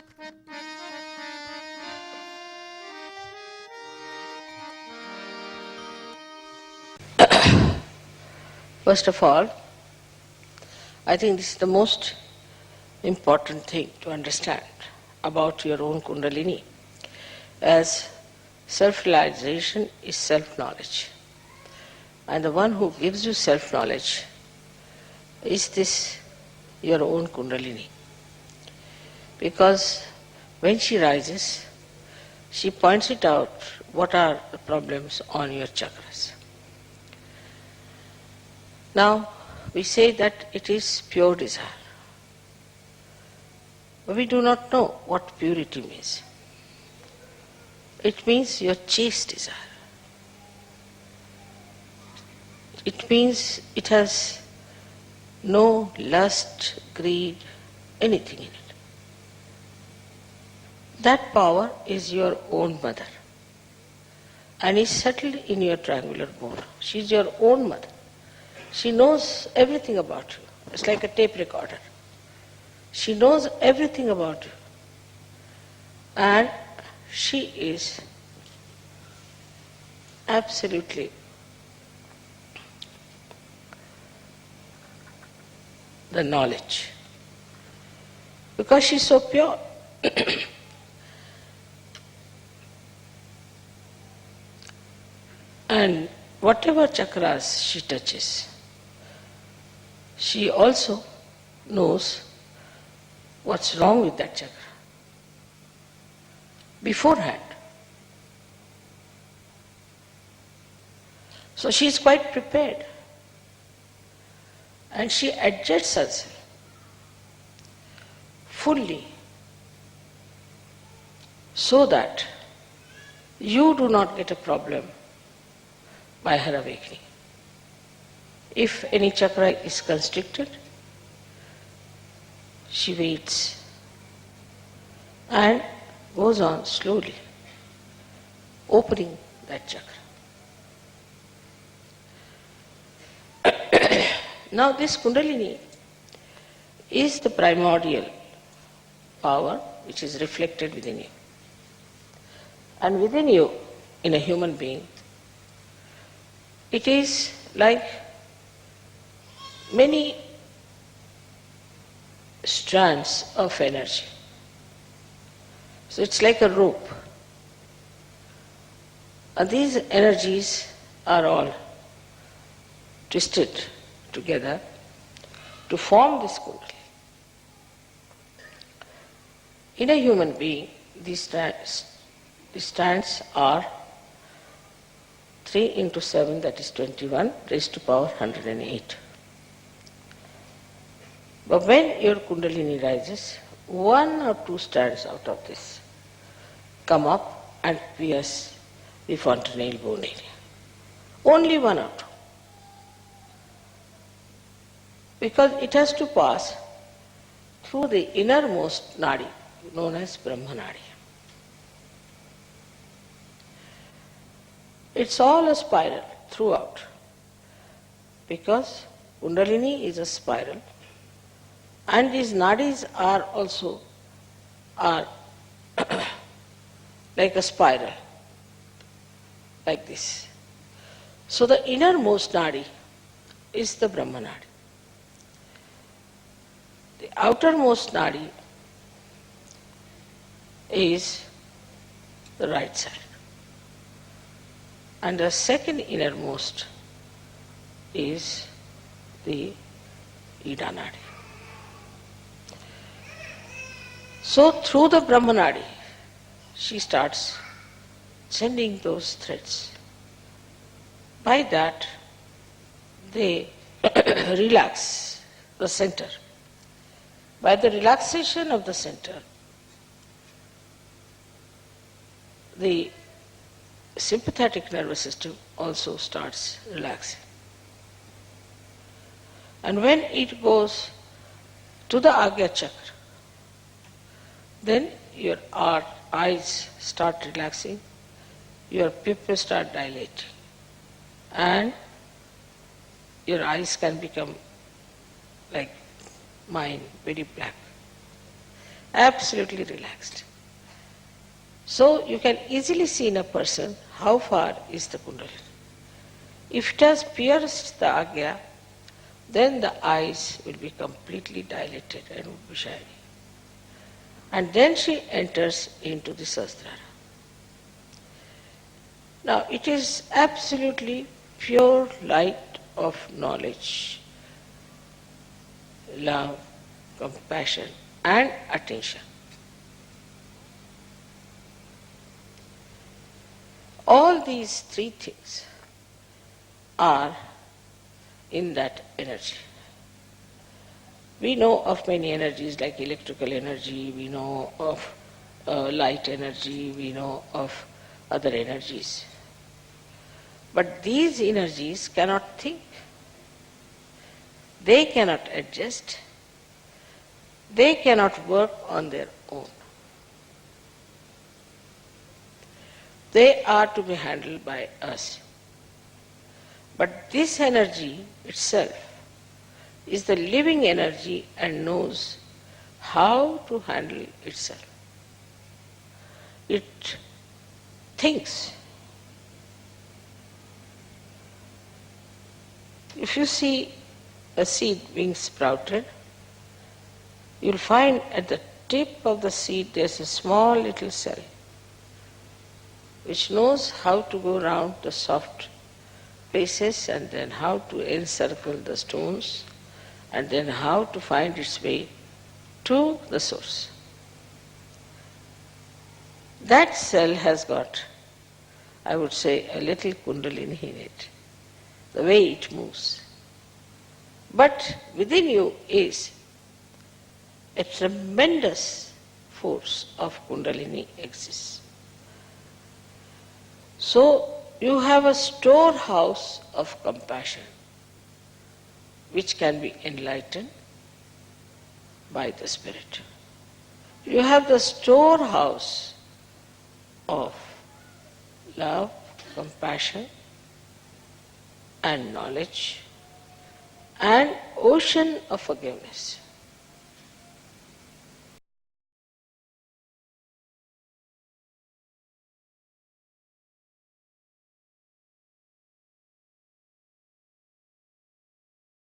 First of all, I think this is the most important thing to understand about your own Kundalini, as self realization is self knowledge. And the one who gives you self knowledge is this your own Kundalini. Because when she rises, she points it out what are the problems on your chakras. Now, we say that it is pure desire. But we do not know what purity means. It means your chaste desire. It means it has no lust, greed, anything in it. That power is your own mother and is settled in your triangular bone. She is your own mother. She knows everything about you. It's like a tape recorder. She knows everything about you. And she is absolutely the knowledge. Because she's so pure. and whatever chakras she touches, she also knows what's wrong with that chakra beforehand. So she is quite prepared and she adjusts herself fully so that you do not get a problem by her awakening. If any chakra is constricted, she waits and goes on slowly, opening that chakra. now, this Kundalini is the primordial power which is reflected within you. And within you, in a human being, it is like many strands of energy. So it's like a rope. And these energies are all twisted together to form this kundalini. In a human being, these strands, these strands are 3 into 7, that is 21, raised to power 108. But when your kundalini rises, one or two strands out of this come up and pierce the fontanelle bone area. Only one or two. Because it has to pass through the innermost nadi, known as Brahmanadi. It's all a spiral throughout. Because Kundalini is a spiral and these nadis are also are like a spiral, like this. So the innermost nadi is the Brahmanadi. The outermost nadi is the right side. And the second innermost is the Idanadi. So through the Brahmanadi, she starts sending those threads. By that, they relax the center. By the relaxation of the center, the sympathetic nervous system also starts relaxing. And when it goes to the Agya chakra, then your eyes start relaxing, your pupils start dilating, and your eyes can become like mine, very black. absolutely relaxed. So you can easily see in a person how far is the Kundalini. If it has pierced the Agya, then the eyes will be completely dilated and will be shining. And then she enters into the Sahasrara. Now it is absolutely pure light of knowledge, love, compassion, and attention. All these three things are in that energy. We know of many energies like electrical energy, we know of uh, light energy, we know of other energies. But these energies cannot think, they cannot adjust, they cannot work on their own. They are to be handled by us. But this energy itself is the living energy and knows how to handle itself. It thinks. If you see a seed being sprouted, you'll find at the tip of the seed there's a small little cell which knows how to go round the soft places and then how to encircle the stones and then how to find its way to the source. That cell has got, I would say, a little kundalini in it, the way it moves. But within you is a tremendous force of kundalini exists. So you have a storehouse of compassion which can be enlightened by the Spirit. You have the storehouse of love, compassion, and knowledge, and ocean of forgiveness.